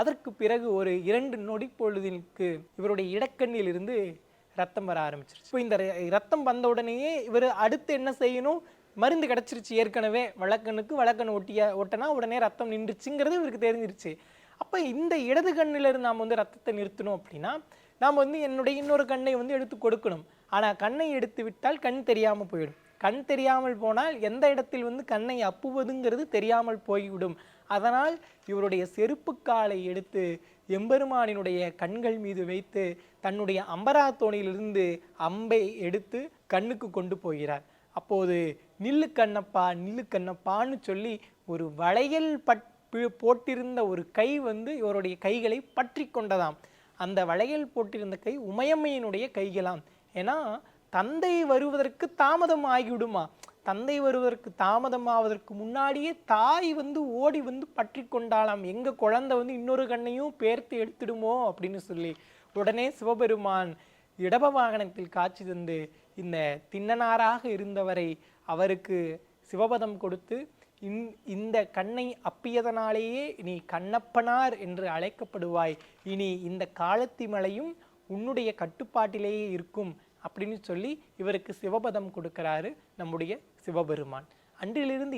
அதற்கு பிறகு ஒரு இரண்டு நொடி பொழுதிற்கு இவருடைய இடக்கண்ணில் இருந்து ரத்தம் வர ஆரம்பிச்சிருச்சு. இப்போ இந்த ரத்தம் வந்த உடனேயே இவர் அடுத்து என்ன செய்யணும்? மருந்து கிடச்சிருச்சு. ஏற்கனவே வழக்கனுக்கு வழக்கன் ஒட்டிய ஒட்டினா உடனே ரத்தம் நின்றுச்சுங்கிறது இவருக்கு தெரிஞ்சிருச்சு. அப்போ இந்த இடது கண்ணிலிருந்து நாம் வந்து ரத்தத்தை நிறுத்தணும் அப்படின்னா நாம் வந்து என்னுடைய இன்னொரு கண்ணை வந்து எடுத்து கொடுக்கணும். ஆனால் கண்ணை எடுத்து விட்டால் கண் தெரியாமல் போயிடும். கண் தெரியாமல் போனால் எந்த இடத்தில் வந்து கண்ணை அப்புவதுங்கிறது தெரியாமல் போய்விடும். அதனால் இவருடைய செருப்புக்காலை எடுத்து எம்பெருமானினுடைய கண்கள் மீது வைத்து தன்னுடைய அம்பரா தோணியிலிருந்து அம்பை எடுத்து கண்ணுக்கு கொண்டு போகிறார். அப்போது நில்லு கண்ணப்பா நில்லு கண்ணப்பான்னு சொல்லி ஒரு வளையல் பட் போட்டிருந்த ஒரு கை வந்து இவருடைய கைகளை பற்றி கொண்டதாம். அந்த வளையல் போட்டிருந்த கை உமையம்மையினுடைய கைகளாம். ஏன்னா தந்தை வருவதற்கு தாமதம் ஆகிவிடுமா? தந்தை வருவதற்கு தாமதம் ஆவதற்கு முன்னாடியே தாய் வந்து ஓடி வந்து பற்றி கொண்டாளாம். எங்கள் குழந்தை வந்து இன்னொரு கண்ணையும் பேர்த்து எடுத்துடுமோ? அப்படின்னு சொல்லி உடனே சிவபெருமான் இடப வாகனத்தில் காட்சி தந்து இந்த திண்ணனாராக இருந்தவரை அவருக்கு சிவபதம் கொடுத்து இந் இந்த கண்ணை அப்பியதனாலேயே நீ கண்ணப்பனார் என்று அழைக்கப்படுவாய். இனி இந்த காலத்தி மலையும் உன்னுடைய கட்டுப்பாட்டிலேயே இருக்கும் அப்படின்னு சொல்லி இவருக்கு சிவபதம் கொடுக்கிறாரு நம்முடைய சிவபெருமான். அன்றிலிருந்து